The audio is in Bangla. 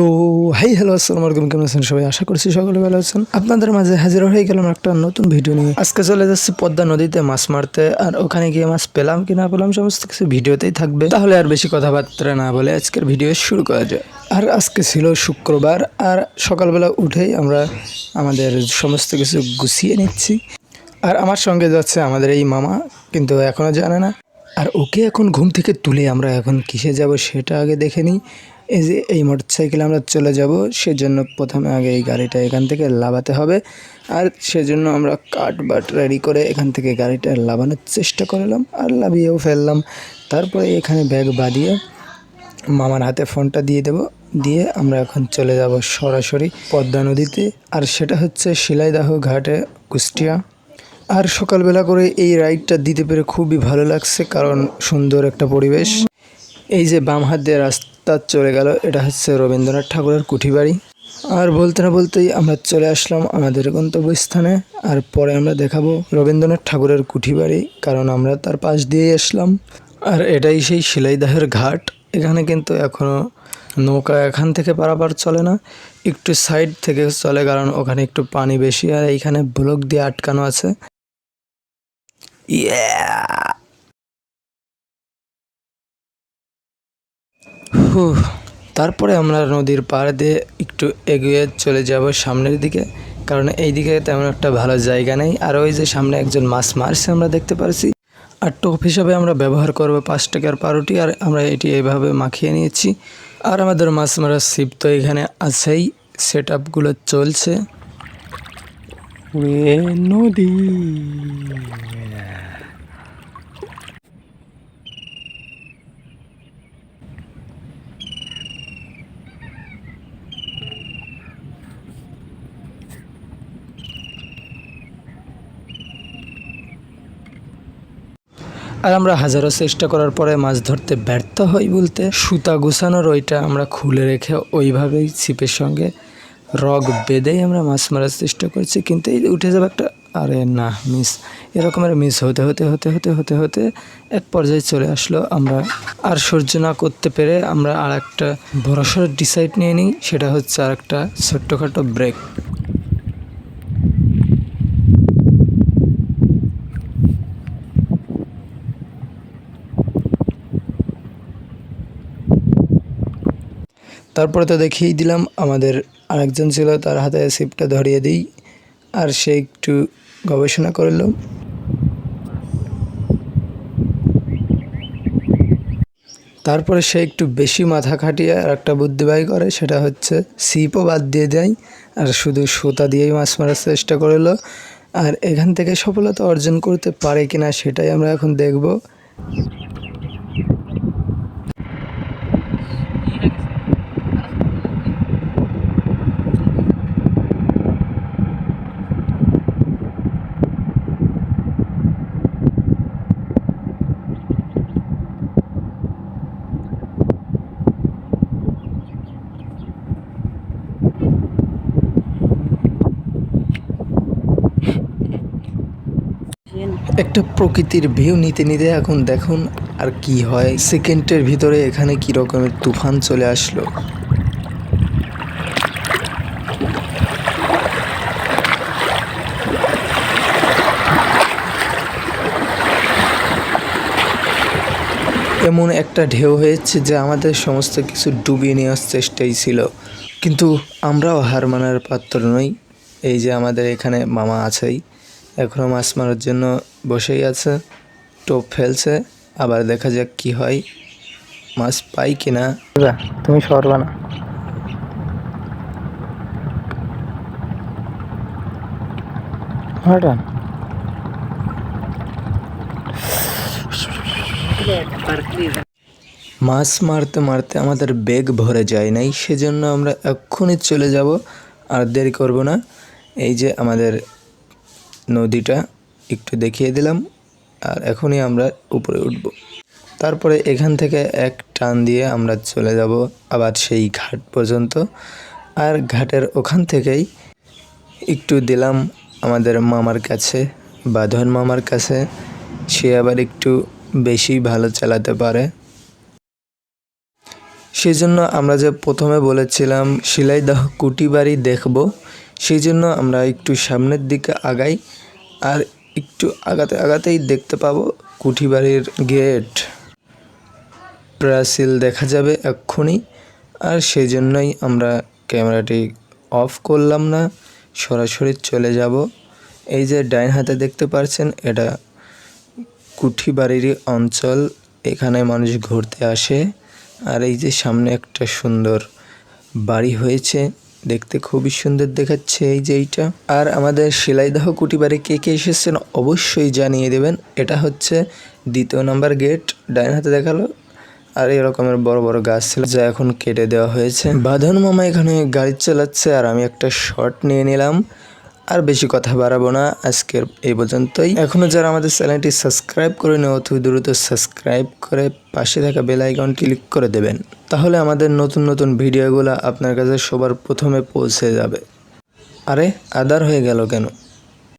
তো হাই হ্যালো আসসালামু আলাইকুম, কেমন আছেন সবাই? আশা করছি সকলে ভালো আছেন। আপনাদের মাঝে হাজির হয়ে গেলাম একটা নতুন ভিডিও নিয়ে। আজকে চলে যাচ্ছি পদ্মা নদীতে মাছ মারতে, আর ওখানে গিয়ে মাছ পেলাম কি না পেলাম সমস্ত কিছু ভিডিওতেই থাকবে। তাহলে আর বেশি কথাবার্তা না বলে আজকের ভিডিও শুরু করা যায় আর আজকে ছিল শুক্রবার, আর সকালবেলা উঠেই আমরা আমাদের সমস্ত কিছু গুছিয়ে নিচ্ছি। আর আমার সঙ্গে যাচ্ছে আমাদের এই মামা, কিন্তু এখনও জানে না। আর ওকে এখন ঘুম থেকে তুলে আমরা এখন কিসে যাব সেটা আগে দেখে নিই। এই যে এই মোটর সাইকেলে আমরা চলে যাব, সেজন্য প্রথমে আগে এই গাড়িটা এখান থেকে লাভাতে হবে। আর সেজন্য আমরা কাঠ বাট রেডি করে এখান থেকে গাড়িটা লাভানোর চেষ্টা করলাম আর লাভিয়েও ফেললাম। তারপরে এখানে ব্যাগ বাঁধিয়ে মামার হাতে ফোনটা দিয়ে দেব। দিয়ে আমরা এখন চলে যাব সরাসরি পদ্মা নদীতে। আর সেটা হচ্ছে শিলাইদাহ ঘাটে, কুষ্টিয়া। আর সকালবেলা করে এই রাইডটা দিতে পেরে খুবই ভালো লাগছে, কারণ সুন্দর একটা পরিবেশ। এই যে বাম হাত দিয়ে রাস্তা চলে গেল, এটা হচ্ছে রবীন্দ্রনাথ ঠাকুরের কুঠিবাড়ি। আর বলতে না বলতেই আমরা চলে আসলাম আমাদের গন্তব্যস্থানে, আর পরে আমরা দেখাবো রবীন্দ্রনাথ ঠাকুরের কুঠিবাড়ি, কারণ আমরা তার পাশ দিয়েই আসলাম। আর এটাই সেই শিলাইদাহের ঘাট, এখানে কিন্তু এখনও নৌকা এখান থেকে পারাপার চলে না, একটু সাইড থেকে চলে, কারণ ওখানে একটু পানি বেশি, আর এইখানে ব্লক দিয়ে আটকানো আছে। Yeah! তারপরে আমরা নদীর পাড় দিয়ে একটু এগিয়ে চলে যাব সামনের দিকে, কারণ এই দিকে তেমন একটা ভালো জায়গা নেই। আর ওই যে সামনে একজন মাছ মারছে আমরা দেখতে পারছি। আর টোপ হিসাবে আমরা ব্যবহার করব পাঁচ টাকার পাউরুটি, আর আমরা এটি এইভাবে মাখিয়ে নিয়েছি। আর আমাদের মাছ মারার ছিপ তো এখানে আছেই সেট আপগুলো চলছে নদী। আর আমরা হাজারো চেষ্টা করার পরে মাছ ধরতে ব্যর্থ হই বলতে সুতা গুছানোর ওইটা আমরা খুলে রেখে ওইভাবেই ছিপের সঙ্গে রগ বেঁধেই আমরা মাছ মারার চেষ্টা করছি। কিন্তু এই উঠে যাবে একটা, আরে না মিস এরকমের মিস হতে হতে হতে হতে হতে হতে এক পর্যায়ে চলে আসলো। আমরা আর সহ্য না করতে পেরে আমরা আর একটা বড়সড় ডিসাইড নিয়ে নিই, সেটা হচ্ছে আর একটা ছোট্টখাটো ব্রেক তারপরে তো দেখিয়েই দিলাম, আমাদের আরেকজন ছিল, তার হাতে সিপটা ধরিয়ে দিই, আর সে একটু গবেষণা করল। তারপরে সে একটু বেশি মাথা খাটিয়ে আর একটা বুদ্ধি বাই করে, সেটা হচ্ছে সিপও বাদ দিয়ে দেয়, আর শুধু সুতা দিয়েই মাছ মারার চেষ্টা করল, আর এখান থেকে সফলতা অর্জন করতে পারে কিনা সেটাই আমরা এখন দেখব। একটা প্রকৃতির ভিউ নিতে নিতে এখন দেখুন আর কি হয়। সেকেন্ডের ভিতরে এখানে কি রকমের তুফান চলে আসলো। এমন একটা ঢেউ হয়েছে যে আমাদের সমস্ত কিছু ডুবিয়ে নেওয়ার চেষ্টাই ছিল। কিন্তু আমরাও হার মানার পাত্র নই। এই যে আমাদের এখানে মামা আছেই। এখনও মাছ মারার জন্য বসেই আছে টোপ ফেলছে আবার দেখা যাক কি হয়। মাছ পাই কিনা তুমি সরবা না। হঠাৎ মাছ মারতে মারতে আমাদের বেগ ভরে যায় নাই সেজন্য আমরা এক্ষুনি চলে যাব আর দেরি করব না। এই যে আমাদের নদীটা একটু দেখিয়ে দিলাম, আর এখনই আমরা উপরে উঠব। তারপরে এখান থেকে এক টান দিয়ে আমরা চলে যাব আবার সেই ঘাট পর্যন্ত, আর ঘাটের ওখান থেকেই একটু দিলাম আমাদের মামার কাছে বাঁধন মামার কাছে, সে আবার একটু বেশি ভালো চালাতে পারে। সেই জন্য আমরা যে প্রথমে বলেছিলাম শিলাইদহ কুটি বাড়ি দেখব সেই জন্য আমরা একটু সামনের দিকে আগাই আর একটু আগাতে আগাতেই দেখতে পাবো কুঠি বাড়ির গেট। প্রাচীল দেখা যাবে এক্ষুনি আর সেই জন্যই আমরা ক্যামেরাটি অফ করলাম না, সরাসরি চলে যাব। এই যে ডাইন হাতে দেখতে পারছেন, এটা কুঠি বাড়িরই অঞ্চল, এখানে মানুষ ঘুরতে আসে। আর এই যে সামনে একটা সুন্দর বাড়ি হয়েছে, দেখতে খুবই সুন্দর দেখাচ্ছে এই যে এইটা। আর আমাদের শিলাইদহ কুটি বাড়ি কে কে এসেছেন অবশ্যই জানিয়ে দেবেন। এটা হচ্ছে দ্বিতীয় নাম্বার গেট, ডাইন হাতে দেখাল। আর এরকমের বড় বড় গাছ ছিল যা এখন কেটে দেওয়া হয়েছে। বাঁধন মামা এখানে গাড়ি চালাচ্ছে আর আমি একটা শর্ট নিয়ে নিলাম। আর বেশি কথা বাড়াবো না। আজকের এই পর্যন্তই। এখনও যারা আমাদের চ্যানেলটি সাবস্ক্রাইব করে নেয় অতি দ্রুত সাবস্ক্রাইব করে পাশে থাকা বেল আইকন ক্লিক করে দেবেন। তাহলে আমাদের নতুন নতুন ভিডিওগুলো আপনার কাছে সবার প্রথমে পৌঁছে যাবে। আরে, আদার হয়ে গেল কেন?